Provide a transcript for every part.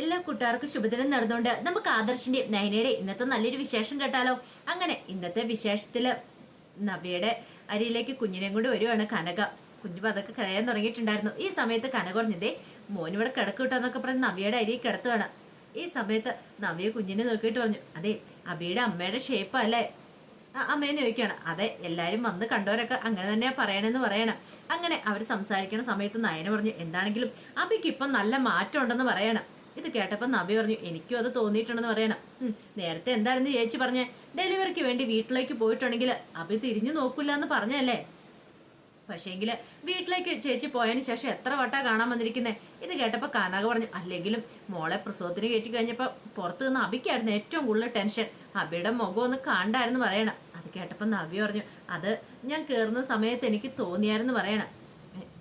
എല്ലാ കൂട്ടുകാർക്കും ശുഭദിനം നടന്നുകൊണ്ട് നമുക്ക് ആദർശിന്റെയും നയനയുടെ ഇന്നത്തെ നല്ലൊരു വിശേഷം കേട്ടാലോ? അങ്ങനെ ഇന്നത്തെ വിശേഷത്തിൽ നവ്യയുടെ അരിയിലേക്ക് കുഞ്ഞിനെയും കൊണ്ട് വരുവാണ് കനക. കുഞ്ഞു പതൊക്കെ കരയാൻ തുടങ്ങിയിട്ടുണ്ടായിരുന്നു. ഈ സമയത്ത് കനക പറഞ്ഞതേ മോനിവിടെ കിടക്ക് കിട്ടാന്നൊക്കെ പറഞ്ഞ് നവ്യയുടെ അരി കിടത്തുവാണ്. ഈ സമയത്ത് നവ്യ കുഞ്ഞിനെ നോക്കിയിട്ട് പറഞ്ഞു അതെ അബിയുടെ അമ്മയുടെ ഷേപ്പ് അല്ലേ? ആ, അമ്മയെന്ന് ചോദിക്കുകയാണ്. അതെ എല്ലാവരും വന്ന് കണ്ടവരൊക്കെ അങ്ങനെ തന്നെയാ പറയണമെന്ന് പറയണം. അങ്ങനെ അവർ സംസാരിക്കുന്ന സമയത്ത് നയന പറഞ്ഞു എന്താണെങ്കിലും അബിക്ക് ഇപ്പം നല്ല മാറ്റം ഉണ്ടെന്ന് പറയണം. ഇത് കേട്ടപ്പോൾ നബി പറഞ്ഞു എനിക്കും അത് തോന്നിയിട്ടുണ്ടെന്ന് പറയണം. നേരത്തെ എന്തായിരുന്നു ചേച്ചി പറഞ്ഞേ? ഡെലിവറിക്ക് വേണ്ടി വീട്ടിലേക്ക് പോയിട്ടുണ്ടെങ്കിൽ അബി തിരിഞ്ഞു നോക്കില്ല എന്ന് പറഞ്ഞല്ലേ? പക്ഷേങ്കിൽ വീട്ടിലേക്ക് ചേച്ചി പോയതിന് ശേഷം എത്ര വട്ടാ കാണാൻ വന്നിരിക്കുന്നേ? ഇത് കേട്ടപ്പോൾ കനക പറഞ്ഞു അല്ലെങ്കിലും മോളെ പ്രസവത്തിന് കയറ്റി കഴിഞ്ഞപ്പോൾ പുറത്തു നിന്ന് അബിക്കായിരുന്നു ഏറ്റവും കൂടുതൽ ടെൻഷൻ. അബിയുടെ മുഖം ഒന്ന് കണ്ടായിരുന്നു പറയണം. അത് കേട്ടപ്പോൾ നബി പറഞ്ഞു അത് ഞാൻ കയറുന്ന സമയത്ത് എനിക്ക് തോന്നിയായിരുന്നു പറയണം.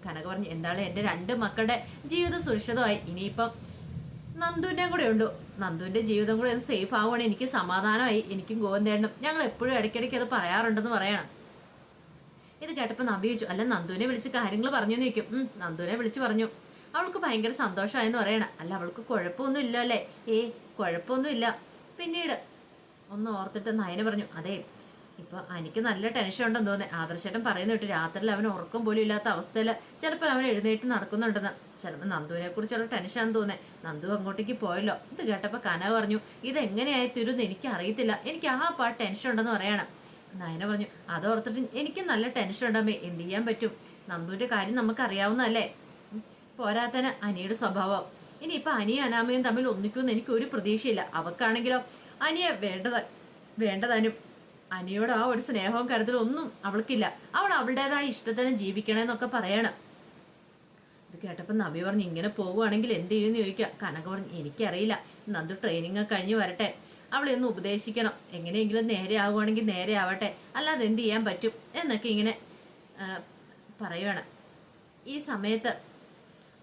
കനക പറഞ്ഞു എന്താണ് എന്റെ രണ്ട് മക്കളുടെ ജീവിതം സുരക്ഷിതമായി. ഇനിയിപ്പം നന്ദുവിന്റെ കൂടെ ഉണ്ട്. നന്ദുവിന്റെ ജീവിതം കൂടെ ഒന്ന് സേഫ് ആവുകയാണ്. എനിക്ക് സമാധാനമായി. എനിക്കും ഗോവന്തേണ്ടം ഞങ്ങൾ എപ്പോഴും ഇടയ്ക്കിടയ്ക്ക് അത് പറയാറുണ്ടെന്ന് പറയണം. ഇത് കേട്ടപ്പോൾ നബി ചോദിച്ചു അല്ല നന്ദുവിനെ വിളിച്ച് കാര്യങ്ങൾ പറഞ്ഞു നിൽക്കും നന്ദുവിനെ വിളിച്ച് പറഞ്ഞു. അവൾക്ക് ഭയങ്കര സന്തോഷമായെന്ന് പറയണം. അല്ല അവൾക്ക് കുഴപ്പമൊന്നും ഇല്ല അല്ലേ? ഏ കുഴപ്പമൊന്നും ഇല്ല. പിന്നീട് ഒന്ന് ഓർത്തിട്ട് നയന പറഞ്ഞു അതെ ഇപ്പൊ എനിക്ക് നല്ല ടെൻഷൻ ഉണ്ടെന്ന് തോന്നുന്നു. ആദർശേട്ടൻ പറയുന്ന കേട്ടു രാത്രിയിൽ അവൻ ഉറക്കം പോലും ഇല്ലാത്ത അവസ്ഥയിൽ ചിലപ്പോൾ അവൻ എഴുന്നേറ്റ് നടക്കുന്നുണ്ടെന്ന്. ചിലപ്പോൾ നന്ദുവിനെ കുറിച്ചുള്ള ടെൻഷൻ തോന്നുന്നത് നന്ദു അങ്ങോട്ടേക്ക് പോയല്ലോ. ഇത് കേട്ടപ്പോൾ കന പറഞ്ഞു ഇതെങ്ങനെയായി തീരുമെന്ന് എനിക്ക് അറിയത്തില്ല. എനിക്ക് ആ പാ ടെൻഷൻ ഉണ്ടെന്ന് പറയണം. നയന പറഞ്ഞു അതോർത്തിട്ട് എനിക്ക് നല്ല ടെൻഷൻ ഉണ്ടാമേ എന്ത് ചെയ്യാൻ പറ്റും? നന്ദുവിന്റെ കാര്യം നമുക്ക് അറിയാവുന്നതല്ലേ പോരാത്തന അനിയുടെ സ്വഭാവം. ഇനി ഇപ്പൊ അനിയും അനാമയും തമ്മിൽ ഒന്നിക്കുമെന്ന് എനിക്ക് ഒരു പ്രതീക്ഷയില്ല. അവക്കാണെങ്കിലോ അനിയെ വേണ്ടത് വേണ്ടതാനും അനിയോട് ആ ഒരു സ്നേഹവും കരുതലും ഒന്നും അവൾക്കില്ല. അവൾ അവളുടേതായ ഇഷ്ടത്തിന് ജീവിക്കണമെന്നൊക്കെ പറയണം. ഇത് കേട്ടപ്പോൾ നബി പറഞ്ഞു ഇങ്ങനെ പോകുവാണെങ്കിൽ എന്ത് ചെയ്യുമെന്ന് ചോദിക്കുക. കനക പറഞ്ഞു എനിക്കറിയില്ല. നന്ദു ട്രെയിനിങ് കഴിഞ്ഞ് വരട്ടെ. അവളെ ഒന്ന് ഉപദേശിക്കണം. എങ്ങനെയെങ്കിലും നേരെ ആവുകയാണെങ്കിൽ നേരെ ആവട്ടെ. അല്ലാതെ എന്ത് ചെയ്യാൻ പറ്റും? എന്നൊക്കെ ഇങ്ങനെ പറയുവാണ്. ഈ സമയത്ത്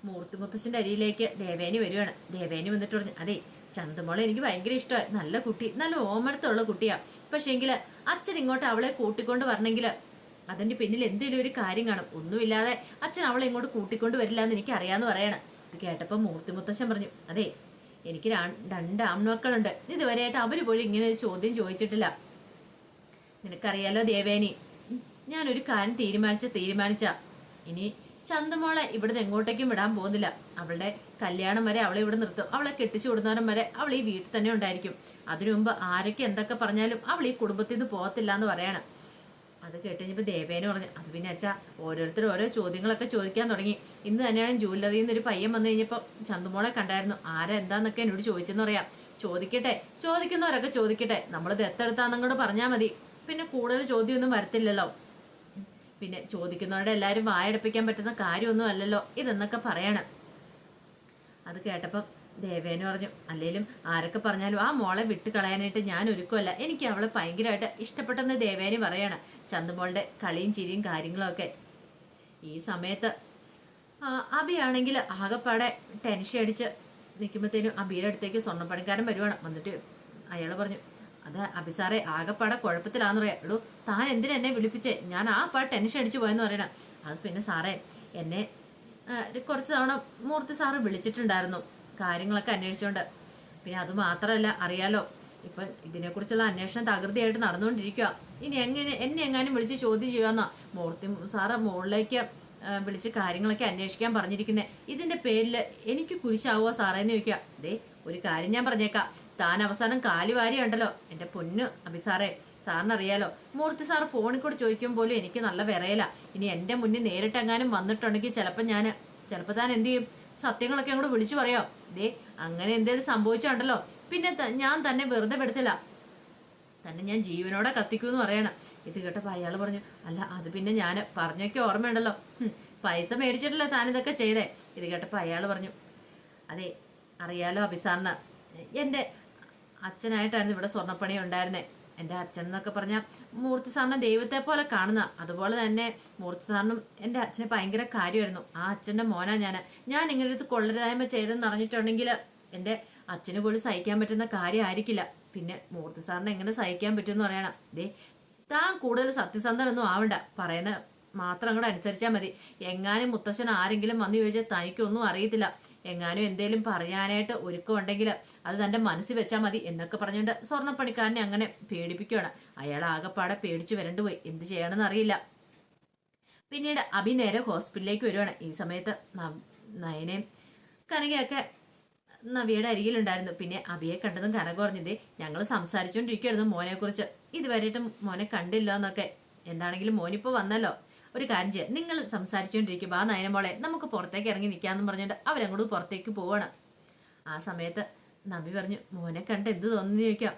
മൂർത്തി മുത്തശ്ശന്റെ അരിയിലേക്ക് ദേവേനി വരുവാണ്. ദേവേനി വന്നിട്ട് പറഞ്ഞു അതെ ചന്തമോളെ എനിക്ക് ഭയങ്കര ഇഷ്ടമായി. നല്ല കുട്ടി നല്ല ഓമനത്തുള്ള കുട്ടിയാണ് പക്ഷേങ്കിൽ അച്ഛൻ ഇങ്ങോട്ട് അവളെ കൂട്ടിക്കൊണ്ട് വരണമെങ്കിൽ അതിന്റെ പിന്നിൽ എന്തെങ്കിലും ഒരു കാര്യം കാണും. ഒന്നുമില്ലാതെ അച്ഛൻ അവളെ ഇങ്ങോട്ട് കൂട്ടിക്കൊണ്ട് വരില്ല എന്ന് എനിക്ക് അറിയാന്ന് പറയണം. ഇത് കേട്ടപ്പോൾ മൂർത്തി മുത്തശ്ശൻ പറഞ്ഞു അതെ എനിക്ക് രണ്ട് ആൺമക്കളുണ്ട്. ഇതുവരെയായിട്ട് അവർ പോലും ഇങ്ങനെ ഒരു ചോദ്യം ചോദിച്ചിട്ടില്ല. നിനക്കറിയാലോ ദേവേനി ഞാനൊരു കാര്യം തീരുമാനിച്ച തീരുമാനിച്ച. ഇനി ചന്തമോളെ ഇവിടുന്ന് എങ്ങോട്ടേക്കും വിടാൻ പോകുന്നില്ല. അവളുടെ കല്യാണം വരെ അവളെ ഇവിടെ നിർത്തും. അവളെ കെട്ടിച്ചു വിടുന്നവരം വരെ അവൾ ഈ വീട്ടിൽ തന്നെ ഉണ്ടായിരിക്കും. അതിനു മുമ്പ് ആരൊക്കെ എന്തൊക്കെ പറഞ്ഞാലും അവൾ ഈ കുടുംബത്തിൽ നിന്ന് പോകത്തില്ല എന്ന് പറയണം. അത് കേട്ടുകഴിഞ്ഞപ്പോൾ ദേവേന പറഞ്ഞു അത് പിന്നെ അച്ഛാ ഓരോരുത്തർ ഓരോ ചോദ്യങ്ങളൊക്കെ ചോദിക്കാൻ തുടങ്ങി. ഇന്ന് തന്നെയാണ് ജ്വല്ലറിയിൽ നിന്ന് ഒരു പയ്യൻ വന്നു കഴിഞ്ഞപ്പോൾ ചന്തുമോളെ കണ്ടായിരുന്നു. ആരാ എന്താന്നൊക്കെ എന്നോട് ചോദിച്ചെന്ന് പറയാം. ചോദിക്കട്ടെ ചോദിക്കുന്നവരൊക്കെ ചോദിക്കട്ടെ. നമ്മൾ ദത്തെടുത്താന്നങ്ങോട് പറഞ്ഞാൽ മതി. പിന്നെ കൂടുതൽ ചോദ്യമൊന്നും വരത്തില്ലല്ലോ. പിന്നെ ചോദിക്കുന്നവരുടെ എല്ലാവരും വായടപ്പിക്കാൻ പറ്റുന്ന കാര്യമൊന്നും അല്ലല്ലോ. ഇതെന്നൊക്കെ പറയണം. അത് കേട്ടപ്പം ദേവേന പറഞ്ഞു അല്ലെങ്കിലും ആരൊക്കെ പറഞ്ഞാലും ആ മോളെ വിട്ട് കളയാനായിട്ട് ഞാൻ ഒരുക്കുമല്ല എനിക്ക് അവളെ ഭയങ്കരമായിട്ട് ഇഷ്ടപ്പെട്ടെന്ന് ദേവേന പറയാണ്. ചന്തുമോളുടെ കളിയും ചിരിയും കാര്യങ്ങളൊക്കെ. ഈ സമയത്ത് അബിയാണെങ്കിൽ ആകെപ്പാടെ ടെൻഷൻ അടിച്ച് നിൽക്കുമ്പോഴത്തേനും അബിയുടെ അടുത്തേക്ക് സ്വർണപ്പണിക്കാരൻ വരുവാണ്. വന്നിട്ട് അയാൾ പറഞ്ഞു അത് അബി സാറേ ആകെപ്പാടെ കുഴപ്പത്തിലാന്ന് പറയാം. എടൂ താൻ എന്തിനാ എന്നെ വിളിപ്പിച്ചേ? ഞാൻ ആ പാ ടെൻഷൻ അടിച്ച് പോയെന്ന് പറയണം. അത് പിന്നെ സാറേ എന്നെ കുറച്ച് തവണ മൂർത്തി സാറ് വിളിച്ചിട്ടുണ്ടായിരുന്നു കാര്യങ്ങളൊക്കെ അന്വേഷിച്ചുകൊണ്ട് പിന്നെ അത് മാത്രമല്ല അറിയാലോ ഇപ്പം ഇതിനെക്കുറിച്ചുള്ള അന്വേഷണം തകൃതിയായിട്ട് നടന്നുകൊണ്ടിരിക്കുക ഇനി എങ്ങനെ എന്നെ എങ്ങാനും വിളിച്ച് ചോദ്യം ചെയ്യാമെന്നാ മൂർത്തി സാറ് മുകളിലേക്ക് വിളിച്ച് കാര്യങ്ങളൊക്കെ അന്വേഷിക്കാൻ പറഞ്ഞിരിക്കുന്നത് ഇതിന്റെ പേരിൽ എനിക്ക് കുരിശാവുക സാറേ എന്ന് ചോദിക്കുക ദേ ഒരു കാര്യം ഞാൻ പറഞ്ഞേക്കാം. താൻ അവസാനം കാലുവാരി ഉണ്ടല്ലോ എന്റെ പൊന്ന് അഭി സാറേ സാറിന് അറിയാലോ മൂർത്തി സാർ ഫോണിൽ കൂടെ ചോദിക്കുമ്പോൾ പോലും എനിക്ക് നല്ല വിറയല. ഇനി എന്റെ മുന്നിൽ നേരിട്ടെങ്ങാനും വന്നിട്ടുണ്ടെങ്കിൽ ചിലപ്പോൾ ഞാൻ ചിലപ്പോൾ താൻ എന്ത് ചെയ്യും? സത്യങ്ങളൊക്കെ അങ്ങോട്ട് വിളിച്ചു പറയോ. ദേ അങ്ങനെ എന്തെങ്കിലും സംഭവിച്ചുണ്ടല്ലോ. പിന്നെ ഞാൻ തന്നെ വെറുതെ പെടുത്തില്ല. തന്നെ ഞാൻ ജീവനോടെ കത്തിക്കൂന്ന് പറയണം. ഇത് കേട്ടപ്പോൾ അയാൾ പറഞ്ഞു അല്ല അത് പിന്നെ ഞാൻ പറഞ്ഞൊക്കെ ഓർമ്മയുണ്ടല്ലോ. പൈസ മേടിച്ചിട്ടില്ല താൻ ഇതൊക്കെ ചെയ്തേ? ഇത് കേട്ടപ്പോൾ അയാൾ പറഞ്ഞു അതെ അറിയാലോ അഭിസാറിന് എന്റെ അച്ഛനായിട്ടായിരുന്നു ഇവിടെ സ്വർണപ്പണി ഉണ്ടായിരുന്നേ. എന്റെ അച്ഛൻ എന്നൊക്കെ പറഞ്ഞാൽ മൂർത്തി സാറിനെ ദൈവത്തെ പോലെ കാണുന്ന അതുപോലെ തന്നെ മൂർത്തി സാറിനും എന്റെ അച്ഛന് ഭയങ്കര കാര്യമായിരുന്നു. ആ അച്ഛന്റെ മോനാ ഞാൻ ഞാൻ ഇങ്ങനെ ഒരു കൊള്ളരുതായ്മ ചെയ്തെന്ന് അറിഞ്ഞിട്ടുണ്ടെങ്കിൽ എന്റെ അച്ഛന് പോലും സഹിക്കാൻ പറ്റുന്ന കാര്യമായിരിക്കില്ല. പിന്നെ മൂർത്തി സാറിനെ എങ്ങനെ സഹിക്കാൻ പറ്റുമെന്ന് പറയണം. ദേ താൻ കൂടുതൽ സത്യസന്ധനൊന്നും ആവണ്ട. പറയുന്ന മാത്രം അങ്ങോട്ട് അനുസരിച്ചാൽ മതി. എങ്ങാനും മുത്തശ്ശൻ ആരെങ്കിലും വന്നു ചോദിച്ചാൽ തനിക്കൊന്നും അറിയത്തില്ല. എങ്ങാനും എന്തേലും പറയാനായിട്ട് ഒരുക്കമുണ്ടെങ്കിൽ അത് തന്റെ മനസ്സിൽ വെച്ചാൽ മതി എന്നൊക്കെ പറഞ്ഞുകൊണ്ട് സ്വർണപ്പണിക്കാരനെ അങ്ങനെ പേടിപ്പിക്കുകയാണ് അയാൾ ആകെപ്പാടെ പേടിച്ചു വരണ്ടു പോയി. എന്ത് ചെയ്യണമെന്ന് അറിയില്ല. പിന്നീട് അഭി നേരെ ഹോസ്പിറ്റലിലേക്ക് വരുവാണ്. ഈ സമയത്ത് നയനയും കനകയൊക്കെ നവിയുടെ അരികിലുണ്ടായിരുന്നു. പിന്നെ അഭിയെ കണ്ടതും കനക പറഞ്ഞത് ഞങ്ങൾ സംസാരിച്ചുകൊണ്ടിരിക്കുകയായിരുന്നു മോനെക്കുറിച്ച്. ഇതുവരെയായിട്ടും മോനെ കണ്ടില്ല എന്നൊക്കെ എന്താണെങ്കിലും മോനിപ്പോൾ വന്നല്ലോ. ഒരു കാര്യം ചെയ്യാം. നിങ്ങൾ സംസാരിച്ചുകൊണ്ടിരിക്കും ആ നയന മോളെ നമുക്ക് പുറത്തേക്ക് ഇറങ്ങി നിൽക്കാമെന്ന് പറഞ്ഞിട്ട് അവരങ്ങോട്ട് പുറത്തേക്ക് പോവണം. ആ സമയത്ത് നബി പറഞ്ഞു മോനെ കണ്ട് എന്ത് തോന്നുന്നു ചോദിക്കാം.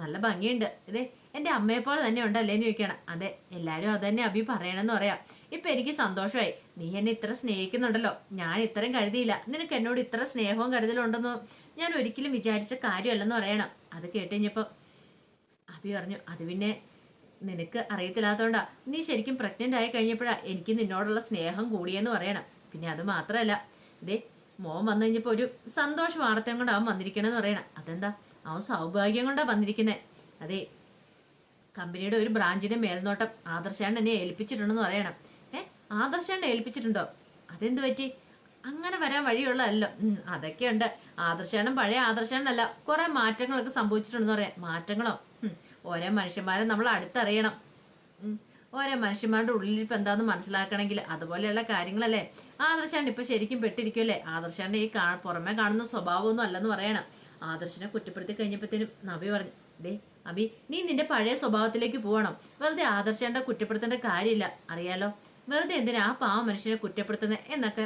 നല്ല ഭംഗിയുണ്ട്. ഇതേ എന്റെ അമ്മയെപ്പോലെ തന്നെ ഉണ്ടല്ലേന്ന് ചോദിക്കണം. അതെ എല്ലാവരും അത് തന്നെ അഭി പറയണമെന്ന് പറയാം. ഇപ്പം എനിക്ക് സന്തോഷമായി. നീ എന്നെ ഇത്ര സ്നേഹിക്കുന്നുണ്ടല്ലോ. ഞാൻ ഇത്രയും കരുതിയില്ല. നിനക്ക് എന്നോട് ഇത്ര സ്നേഹവും കരുതലും ഉണ്ടെന്ന്? ഞാൻ ഒരിക്കലും വിചാരിച്ച കാര്യമല്ലെന്ന് പറയണം. അത് കേട്ടുകഴിഞ്ഞപ്പോൾ അഭി പറഞ്ഞു അത് പിന്നെ നിനക്ക് അറിയത്തില്ലാത്തോണ്ടാ. നീ ശരിക്കും പ്രഗ്നന്റ് ആയി കഴിഞ്ഞപ്പോഴാ എനിക്ക് നിന്നോടുള്ള സ്നേഹം കൂടിയെന്ന് പറയണം. പിന്നെ അത് മാത്രമല്ല ഇതേ മോൻ വന്നു കഴിഞ്ഞപ്പോൾ ഒരു സന്തോഷ വാർത്തയും കൊണ്ട് അവൻ വന്നിരിക്കണമെന്ന് പറയണം. അതെന്താ? അവൻ സൗഭാഗ്യം കൊണ്ടാ വന്നിരിക്കുന്നത് അതെ കമ്പനിയുടെ ഒരു ബ്രാഞ്ചിന്റെ മേൽനോട്ടം ആദർശാണ്ട് എന്നെ ഏൽപ്പിച്ചിട്ടുണ്ടെന്ന് പറയണം. ഏ ആദർശാണ്ട് ഏൽപ്പിച്ചിട്ടുണ്ടോ? അതെന്ത് പറ്റി? അങ്ങനെ വരാൻ വഴിയുള്ളതല്ലോ. അതൊക്കെയുണ്ട്. ആദർശാണ്ടും പഴയ ആദർശാണ്ടല്ല. കുറെ മാറ്റങ്ങളൊക്കെ സംഭവിച്ചിട്ടുണ്ടെന്ന് പറയാം. മാറ്റങ്ങളോ? ഓരോ മനുഷ്യന്മാരെ നമ്മൾ അടുത്തറിയണം. ഓരോ മനുഷ്യന്മാരുടെ ഉള്ളിൽ ഇപ്പം എന്താന്ന് മനസ്സിലാക്കണമെങ്കിൽ അതുപോലെയുള്ള കാര്യങ്ങളല്ലേ? ആദർശാണ്ട് ഇപ്പൊ ശരിക്കും പെട്ടിരിക്കുമല്ലേ ആദർശാണ്ട് ഈ കാ പുറമെ കാണുന്ന സ്വഭാവമൊന്നും അല്ലെന്ന് പറയണം. ആദർശനെ കുറ്റപ്പെടുത്തി കഴിഞ്ഞപ്പോഴത്തേനും നബി പറഞ്ഞു ദേ അബി നീ നിന്റെ പഴയ സ്വഭാവത്തിലേക്ക് പോകണം. വെറുതെ ആദർശേണ്ട കുറ്റപ്പെടുത്തേണ്ട കാര്യമില്ല. അറിയാലോ? വെറുതെ എന്തിനാ ആ പാവ മനുഷ്യനെ കുറ്റപ്പെടുത്തുന്നത് എന്നൊക്കെ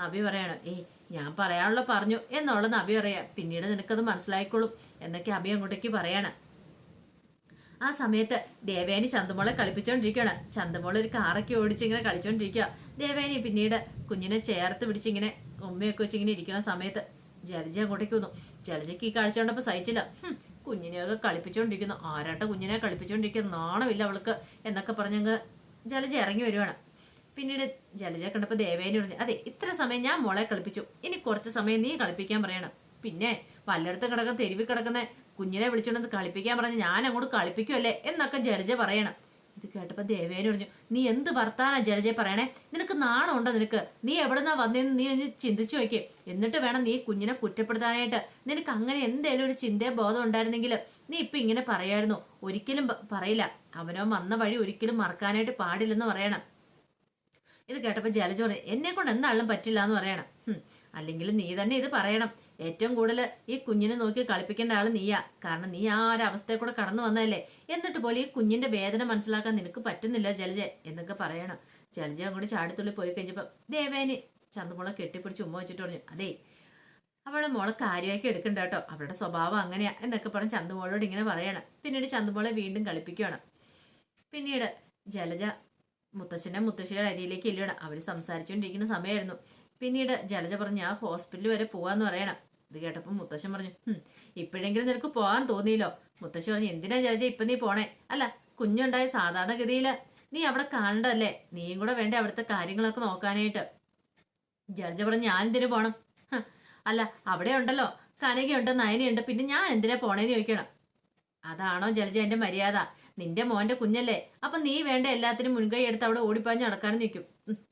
നബി പറയണം. ഏയ് ഞാൻ പറയാനുള്ള പറഞ്ഞു എന്നുള്ള നബി പറയാ. പിന്നീട് നിനക്കത് മനസ്സിലായിക്കോളും എന്നൊക്കെ അബി അങ്ങോട്ടേക്ക് പറയാണ്. ആ സമയത്ത് ദേവേനി ചന്തമോളെ കളിപ്പിച്ചോണ്ടിരിക്കുകയാണ് ചന്തമോൾ ഒരു കാറൊക്കെ ഓടിച്ച് ഇങ്ങനെ കളിച്ചോണ്ടിരിക്കുക ദേവേനി പിന്നീട് കുഞ്ഞിനെ ചേർത്ത് പിടിച്ചിങ്ങനെ ഉമ്മയൊക്കെ വെച്ച് ഇങ്ങനെ ഇരിക്കുന്ന സമയത്ത് ജലജ അങ്ങോട്ടേക്ക് വന്നു. ജലജയ്ക്ക് ഈ കാഴ്ച കണ്ടപ്പോൾ സഹിച്ചില്ല. കുഞ്ഞിനെയൊക്കെ കളിപ്പിച്ചോണ്ടിരിക്കുന്നു. ആരാട്ട കുഞ്ഞിനെ കളിപ്പിച്ചോണ്ടിരിക്കുന്ന? നാണമില്ല അവൾക്ക് എന്നൊക്കെ പറഞ്ഞങ്ങ് ജലജ ഇറങ്ങി വരുവാണ്. പിന്നീട് ജലജ കണ്ടപ്പോൾ ദേവേനി പറഞ്ഞു അതെ ഇത്ര സമയം ഞാൻ മോളെ കളിപ്പിച്ചു. ഇനി കുറച്ച് സമയം നീ കളിപ്പിക്കാൻ പറയണം. പിന്നെ വല്ലയിടത്തും കിടക്കുന്ന തെരുവിൽ കിടക്കുന്ന കുഞ്ഞിനെ വിളിച്ചോണ്ട് കളിപ്പിക്കാൻ പറഞ്ഞ് ഞാൻ അങ്ങോട്ട് കളിപ്പിക്കുമല്ലേ എന്നൊക്കെ ജലജ പറയണം. ഇത് കേട്ടപ്പോൾ ദേവേനു പറഞ്ഞു നീ എന്ത് വർത്താനാ ജലജ പറയണേ? നിനക്ക് നാണമുണ്ടോ നിനക്ക്? നീ എവിടെന്നാ വന്നതെന്ന് നീ ഒന്ന് ചിന്തിച്ചു നോക്കിയേ എന്നിട്ട് വേണം നീ കുഞ്ഞിനെ കുറ്റപ്പെടുത്താനായിട്ട്. നിനക്ക് അങ്ങനെ എന്തേലും ഒരു ചിന്തയോ ബോധം ഉണ്ടായിരുന്നെങ്കിൽ നീ ഇപ്പൊ ഇങ്ങനെ പറയായിരുന്നു. ഒരിക്കലും പറയില്ല. അവനോ വന്ന വഴി ഒരിക്കലും മറക്കാനായിട്ട് പാടില്ലെന്ന് പറയണം. ഇത് കേട്ടപ്പോൾ ജലജ പറഞ്ഞു എന്നെ കൊണ്ട് എന്താളും പറ്റില്ല എന്ന് പറയണം. അല്ലെങ്കിൽ നീ തന്നെ ഇത് പറയണം. ഏറ്റവും കൂടുതൽ ഈ കുഞ്ഞിനെ നോക്കി കളിപ്പിക്കേണ്ട ആൾ നീയാ. കാരണം നീ ആ ഒരു കൂടെ കടന്നു വന്നതല്ലേ. എന്നിട്ട് പോലും ഈ കുഞ്ഞിന്റെ വേദന മനസ്സിലാക്കാൻ നിനക്ക് പറ്റുന്നില്ല ജലജ എന്നൊക്കെ പറയണം. ജലജ അങ്ങോട്ട് ചാടിത്തുള്ളി പോയി കഴിഞ്ഞപ്പോൾ ദേവേനി ചന്തമുള കെട്ടിപ്പിടിച്ച് ഉമ്മ വെച്ചിട്ട് പറഞ്ഞു അതേ അവളെ മോളെ കാര്യമാക്കി എടുക്കണ്ട കേട്ടോ അവളുടെ സ്വഭാവം അങ്ങനെയാ എന്നൊക്കെ പറഞ്ഞ് ചന്തുമോളോട് ഇങ്ങനെ പറയണം. പിന്നീട് ചന്തുമോളെ വീണ്ടും കളിപ്പിക്കുകയാണ് പിന്നീട് ജലജ മുത്തശ്ശനെ മുത്തശ്ശിയുടെ അരിയിലേക്ക് ഇല്ലണം അവർ സംസാരിച്ചുകൊണ്ടിരിക്കുന്ന സമയമായിരുന്നു പിന്നീട് ജലജ പറഞ്ഞു ആ ഹോസ്പിറ്റലിൽ വരെ പോവാന്ന് പറയണം. ഇത് കേട്ടപ്പോൾ മുത്തശ്ശൻ പറഞ്ഞു ഇപ്പോഴെങ്കിലും നിനക്ക് പോകാൻ തോന്നിയില്ലോ. മുത്തശ്ശി പറഞ്ഞു എന്തിനാ ജലജ ഇപ്പം നീ പോണേ? അല്ല കുഞ്ഞുണ്ടായ സാധാരണഗതിയിൽ നീ അവിടെ കാണണ്ടല്ലേ നീയും കൂടെ വേണ്ട അവിടുത്തെ കാര്യങ്ങളൊക്കെ നോക്കാനായിട്ട്. ജലജ പറഞ്ഞു ഞാൻ എന്തിനു പോണം? അല്ല അവിടെ ഉണ്ടല്ലോ കനകയുണ്ട് നയനയുണ്ട് പിന്നെ ഞാൻ എന്തിനാ പോണേന്ന് ചോദിക്കണം. അതാണോ ജലജ എന്റെ മര്യാദ? നിന്റെ മോന്റെ കുഞ്ഞല്ലേ. അപ്പൊ നീ വേണ്ട എല്ലാത്തിനും മുൻകൈ എടുത്ത് അവിടെ ഓടിപ്പാഞ്ഞ് നടക്കാനും നിൽക്കും.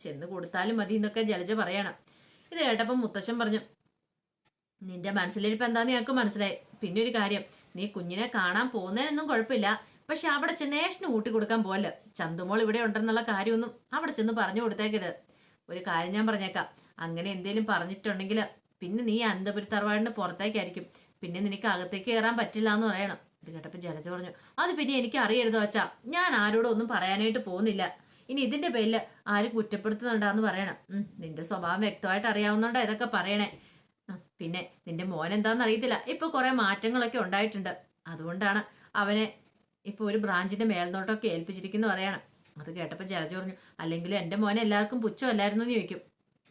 ചെന്ന് കൊടുത്താലും മതി എന്നൊക്കെ ജലജ പറയണം. ഇത് കേട്ടപ്പം മുത്തശ്ശൻ പറഞ്ഞു നിന്റെ മനസ്സിലിരിപ്പ് എന്താന്ന് ഞങ്ങൾക്ക് മനസ്സിലായി. പിന്നെ ഒരു കാര്യം നീ കുഞ്ഞിനെ കാണാൻ പോകുന്നതിനൊന്നും കുഴപ്പമില്ല. പക്ഷെ അവിടെ ചെന്നേഷന് ഊട്ടി കൊടുക്കാൻ പോവല്ല. ചന്തുമോൾ ഇവിടെ ഉണ്ടെന്നുള്ള കാര്യമൊന്നും അവിടെ ചെന്ന് പറഞ്ഞു കൊടുത്തേക്കരുത്. ഒരു കാര്യം ഞാൻ പറഞ്ഞേക്കാം. അങ്ങനെ എന്തേലും പറഞ്ഞിട്ടുണ്ടെങ്കിൽ പിന്നെ നീ അനന്തപുരി തറവാടിന്റെ പുറത്തേക്കായിരിക്കും. പിന്നെ നിനക്ക് അകത്തേക്ക് കയറാൻ പറ്റില്ല എന്ന് പറയണം. ഇത് കേട്ടപ്പോൾ ജലജ പറഞ്ഞു അത് പിന്നെ എനിക്ക് അറിയരുത് വച്ചാ ഞാൻ ആരോടും ഒന്നും പറയാനായിട്ട് പോകുന്നില്ല. ഇനി ഇതിന്റെ പേരിൽ ആര് കുറ്റപ്പെടുത്തുന്നുണ്ടാന്ന് പറയണം. നിന്റെ സ്വഭാവം വ്യക്തമായിട്ട് അറിയാവുന്നോണ്ടാ ഇതൊക്കെ പറയണേ. പിന്നെ നിന്റെ മോൻ എന്താന്ന് അറിയത്തില്ല. ഇപ്പൊ കുറെ മാറ്റങ്ങളൊക്കെ ഉണ്ടായിട്ടുണ്ട്. അതുകൊണ്ടാണ് അവനെ ഇപ്പൊ ഒരു ബ്രാഞ്ചിന്റെ മേൽനോട്ടമൊക്കെ ഏൽപ്പിച്ചിരിക്കുന്നു പറയണം. അത് കേട്ടപ്പോൾ ജലജ പറഞ്ഞു അല്ലെങ്കിലും എന്റെ മോനെ എല്ലാവർക്കും പുച്ഛമല്ലായിരുന്നു എന്ന് ചോദിക്കും.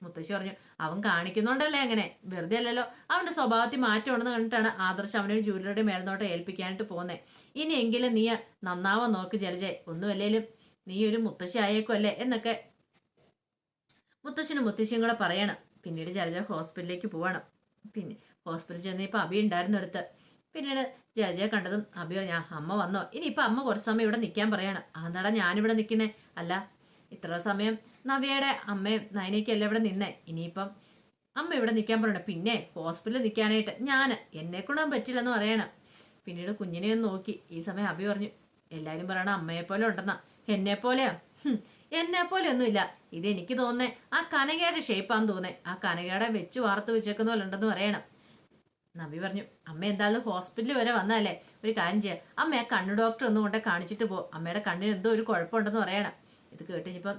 മുത്തശ്ശി പറഞ്ഞു അവൻ കാണിക്കുന്നുണ്ടല്ലേ അങ്ങനെ? വെറുതെ അല്ലല്ലോ. അവന്റെ സ്വഭാവത്തിൽ മാറ്റം ഉണ്ടെന്ന് കണ്ടിട്ടാണ് ആദർശ് അവനെ ജൂലിയുടെ മേൽനോട്ടം ഏൽപ്പിക്കാനായിട്ട് പോകുന്നത് ഇനിയെങ്കിലും നീ നന്നാവാൻ നോക്ക് ജലജെ. ഒന്നുമല്ലേലും നീ ഒരു മുത്തശ്ശി ആയേക്കുമല്ലേ എന്നൊക്കെ മുത്തശ്ശനും മുത്തശ്ശിയും കൂടെ പറയണം. പിന്നീട് ജലജ ഹോസ്പിറ്റലിലേക്ക് പോവാണ്. പിന്നെ ഹോസ്പിറ്റലിൽ ചെന്ന് ഇപ്പൊ അബി ഉണ്ടായിരുന്നു അടുത്ത്. പിന്നീട് ജലജയെ കണ്ടതും അബി പറഞ്ഞു "ആ, അമ്മ വന്നോ. ഇനി ഇപ്പൊ അമ്മ കുറച്ച് സമയം ഇവിടെ നിൽക്കാൻ പറയണം. അതെന്താടാ ഞാനിവിടെ നിൽക്കുന്നേ അല്ല ഇത്ര സമയം നവ്യയുടെ അമ്മയും നയനയ്ക്കും എല്ലാം ഇവിടെ നിന്നേ. ഇനിയിപ്പം അമ്മ ഇവിടെ നിൽക്കാൻ പറയണം പിന്നെ ഹോസ്പിറ്റലിൽ നിൽക്കാനായിട്ട് ഞാൻ എന്നെ കൊണ്ടാൻ പറ്റില്ലെന്ന് പറയണം. പിന്നീട് കുഞ്ഞിനെ ഒന്ന് നോക്കി. ഈ സമയം അഭി പറഞ്ഞു എല്ലാവരും പറയണം അമ്മയെ പോലെ ഉണ്ടെന്നാ. എന്നെ പോലെയാ എന്നെ പോലെ ഒന്നുമില്ല. ഇത് എനിക്ക് തോന്നേ ആ കനകയുടെ ഷേപ്പാന്ന് തോന്നേ ആ കനകയുടെ വെച്ച് വാർത്ത് വെച്ചേക്കുന്ന പോലെ ഉണ്ടെന്ന് പറയണം. നബി പറഞ്ഞു അമ്മ എന്തായാലും ഹോസ്പിറ്റലിൽ വരെ വന്നാലേ ഒരു കാര്യം ചെയ്യാം. അമ്മ ആ കണ്ണ് ഡോക്ടർ ഒന്നും കൊണ്ട് കാണിച്ചിട്ട് പോ. അമ്മയുടെ കണ്ണിന് എന്തോ ഒരു കുഴപ്പമുണ്ടെന്ന് പറയണം. ഇത് കേട്ടിപ്പം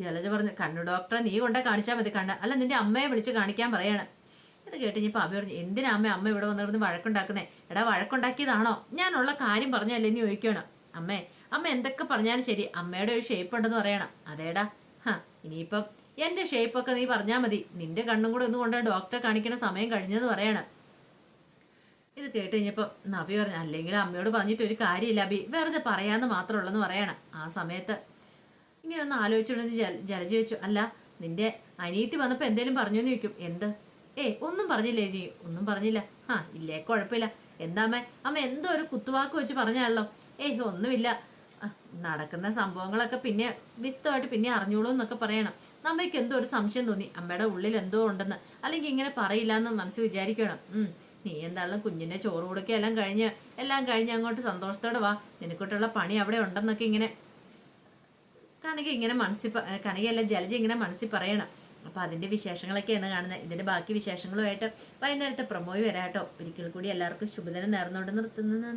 ജലജ പറഞ്ഞു കണ്ണു ഡോക്ടറെ നീ കൊണ്ടേ കാണിച്ചാൽ മതി കണ്ണ്. അല്ല നിന്റെ അമ്മയെ വിളിച്ച് കാണിക്കാൻ പറയാണ്. ഇത് കേട്ടിഞ്ഞപ്പോൾ അമ്മ പറഞ്ഞു എന്തിനാ അമ്മ അമ്മ ഇവിടെ വന്നിരുന്ന് വഴക്കുണ്ടാക്കുന്നേ? എടാ വഴക്കുണ്ടാക്കിയതാണോ? ഞാനുള്ള കാര്യം പറഞ്ഞല്ലേ നീ ചോദിക്കണം അമ്മേ അമ്മ എന്തൊക്കെ പറഞ്ഞാലും ശരി അമ്മയുടെ ഒരു ഷേപ്പ് ഉണ്ടെന്ന് പറയണം. അതേടാ ഹാ ഇനിയിപ്പം എന്റെ ഷേപ്പൊക്കെ നീ പറഞ്ഞാൽ മതി. നിന്റെ കണ്ണും കൂടെ ഒന്ന് കൊണ്ട് ഡോക്ടറെ കാണിക്കുന്ന സമയം കഴിഞ്ഞെന്ന് പറയണം. ഇത് കേട്ട് കഴിഞ്ഞപ്പോൾ നബി പറഞ്ഞു അല്ലെങ്കിൽ അമ്മയോട് പറഞ്ഞിട്ട് ഒരു കാര്യമില്ല അബി വെറുതെ പറയാന്ന് മാത്രമേ ഉള്ളെന്ന് പറയണ. ആ സമയത്ത് ഇങ്ങനെ ഒന്ന് ആലോചിച്ചുകൊണ്ട് ജലജി വെച്ചു അല്ല നിന്റെ അനിയത്തി വന്നപ്പോൾ എന്തേലും പറഞ്ഞു എന്ന് ചോദിക്കും. എന്ത്? ഏ ഒന്നും പറഞ്ഞില്ലേ ജി? ഒന്നും പറഞ്ഞില്ല. ആ ഇല്ലേ കുഴപ്പമില്ല എന്താ അമ്മ? അമ്മ എന്തോ ഒരു കുത്തുവാക്ക് വെച്ച് പറഞ്ഞാണല്ലോ. ഏയ് ഒന്നുമില്ല. നടക്കുന്ന സംഭവങ്ങളൊക്കെ പിന്നെ വിസ്തമായിട്ട് പിന്നെ അറിഞ്ഞോളൂ എന്നൊക്കെ പറയണം. നമ്മയ്ക്ക് എന്തോ ഒരു സംശയം തോന്നി. അമ്മയുടെ ഉള്ളിൽ എന്തോ ഉണ്ടെന്ന്. അല്ലെങ്കിൽ ഇങ്ങനെ പറയില്ല എന്ന് മനസ്സ് വിചാരിക്കണം. നീ എന്താണല്ലോ കുഞ്ഞിനെ ചോറ് കൊടുക്കുക എല്ലാം കഴിഞ്ഞ് എല്ലാം കഴിഞ്ഞ് അങ്ങോട്ട് സന്തോഷത്തോടെ വാ. നിനക്കൊട്ടുള്ള പണി അവിടെ ഉണ്ടെന്നൊക്കെ ഇങ്ങനെ കനക ഇങ്ങനെ മനസ്സിൽ കനകയല്ല ജലജ ഇങ്ങനെ മനസ്സിൽ പറയണം. അപ്പൊ അതിന്റെ വിശേഷങ്ങളൊക്കെയാണ് കാണുന്നത് ഇതിന്റെ ബാക്കി വിശേഷങ്ങളുമായിട്ട് വൈകുന്നേരത്തെ പ്രമോയി വരാട്ടോ. ഒരിക്കൽ കൂടി എല്ലാവർക്കും ശുഭദിനം നേർന്നുകൊണ്ട് നിർത്തുന്നു.